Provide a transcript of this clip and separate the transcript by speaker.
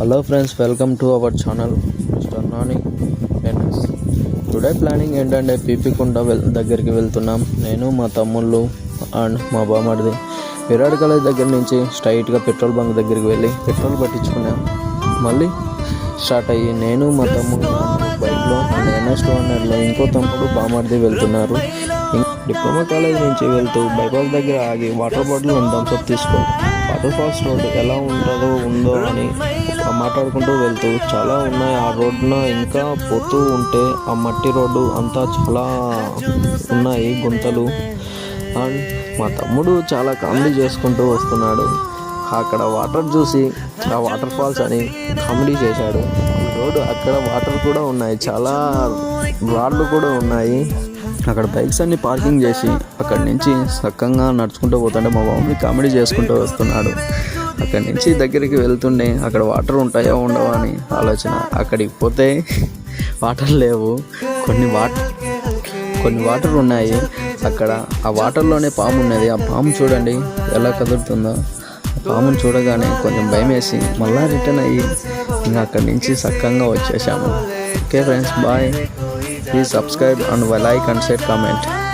Speaker 1: Hello friends welcome to our channel mister Nani NS today planning ఏంటంటే PP well దగ్గరికి వెళ్తున్నాం. నేను మా తమ్ముళ్ళు అండ్ మా బామ్మడిది. విరాట్ కాలేజ్ దగ్గర నుంచి స్ట్రైట్గా పెట్రోల్ బంక్ దగ్గరికి వెళ్ళి పెట్రోల్ పట్టించుకున్నాం. మళ్ళీ స్టార్ట్ అయ్యి నేను మా తమ్ముడు బైక్లో అండ్ ఎన్ఎస్ టూ హండ్రెడ్లో ఇంకో తమ్ముడు బామ్మడిది వెళ్తున్నారు. డిప్లొమా కాలేజ్ నుంచి వెళ్తూ బైపాస్ దగ్గర ఆగి water bottle and Thums Up తీసుకో. వాటర్ ఫాల్స్ రోడ్ ఎలా ఉంటుందో ఉందో అని మాట్లాడుకుంటూ వెళ్తూ చాలా ఉన్నాయి. ఆ రోడ్డున ఇంకా పోతూ ఉంటే ఆ మట్టి రోడ్డు అంతా చాలా ఉన్నాయి గుంతలు. అండ్ మా తమ్ముడు చాలా కామెడీ చేసుకుంటూ వస్తున్నాడు. అక్కడ వాటర్ చూసి ఆ వాటర్ ఫాల్స్ అని కామెడీ చేశాడు. రోడ్డు అక్కడ వాటర్ కూడా ఉన్నాయి. చాలా రాళ్ళు కూడా ఉన్నాయి. అక్కడ బైక్స్ అన్ని పార్కింగ్ చేసి అక్కడి నుంచి సక్కంగా నడుచుకుంటూ పోతుంటే మా బాబు కామెడీ చేసుకుంటూ వస్తున్నాడు. అక్కడి నుంచి దగ్గరికి వెళ్తుండే. అక్కడ వాటర్ ఉంటాయో ఉండవో అని ఆలోచన. అక్కడికి పోతే వాటర్ లేవు. కొన్ని వాటర్ కొన్ని వాటర్ ఉన్నాయి. అక్కడ ఆ వాటర్లోనే పాము ఉన్నది. ఆ పాము చూడండి ఎలా కదులుతుందో. ఆ పామును చూడగానే కొంచెం భయం వేసి మళ్ళా రిటర్న్ అయ్యి ఇంకా అక్కడి నుంచి సక్కంగా వచ్చేసాము. Okay friends bye. Please subscribe and like and share comment.